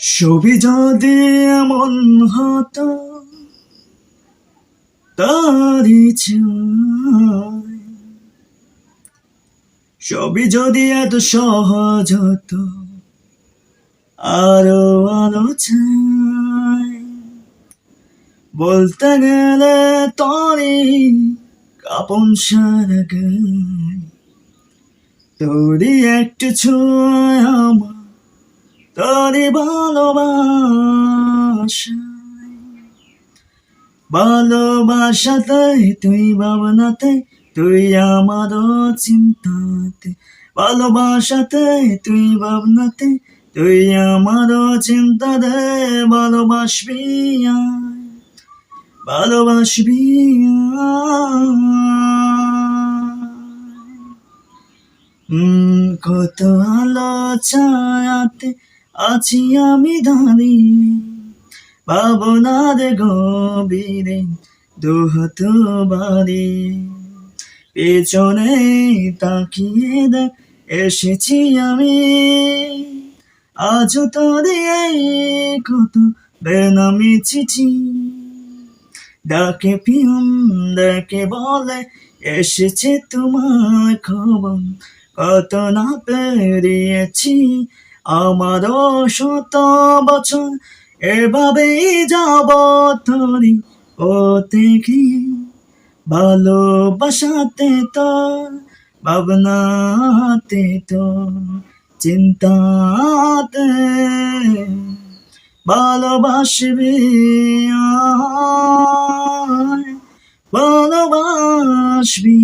ছবি যদি এমন হতো তারি ছবি যদি এত সহজ হতো, আরও আলো বলতে গেলে তরি কাপন সারা গায়। তোরই একটু ছোঁয়ায় আমার তোরই ভালোবাসায় ভালোবাসাতে তুই ভাবনাতে তুই আমারও চিন্তাতে। ভালোবাসাতে তুই ভাবনাতে তুই আমারও চিন্তাতে ভালোবাসবি ভালোবাসবি কত আলো ছায়াতে আছি আমি দাঁড়িয়ে ভাবনার গভীরে দুহাত বাড়িয়ে পেছনে তাকিয়ে দেখ, এসেছি আমি। আজ তোরে কত বেনামি চিঠি। ডাকে পিয়ন ডাকে বলে, এসেছে তোমার খবর, কত না পেরিয়েছি। আমারও শত বছর এভাবেই যাব তোরি ও দেখি ভালোবাসাতে তো, ভাবনাতে তো, চিন্তাতে ভালোবাসবি ভালোবাসবি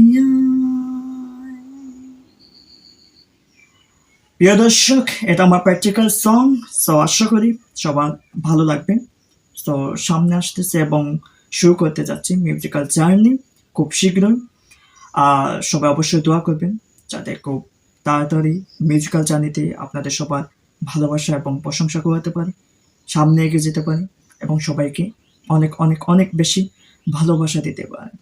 প্রিয় দর্শক এটা আমার প্র্যাকটিক্যাল সং সো আশা করি সবার ভালো লাগবে। তো সামনে আসতেছে এবং শুরু করতে যাচ্ছি মিউজিক্যাল জার্নি খুব শীঘ্রই। আর সবাই অবশ্যই দোয়া করবেন যাতে খুব তাড়াতাড়ি মিউজিক্যাল জার্নিতে আপনাদের সবার ভালোবাসা এবং প্রশংসা করাতে পারে, সামনে এগিয়ে যেতে পারে এবং সবাইকে অনেক অনেক অনেক বেশি ভালোবাসা দিতে পারে।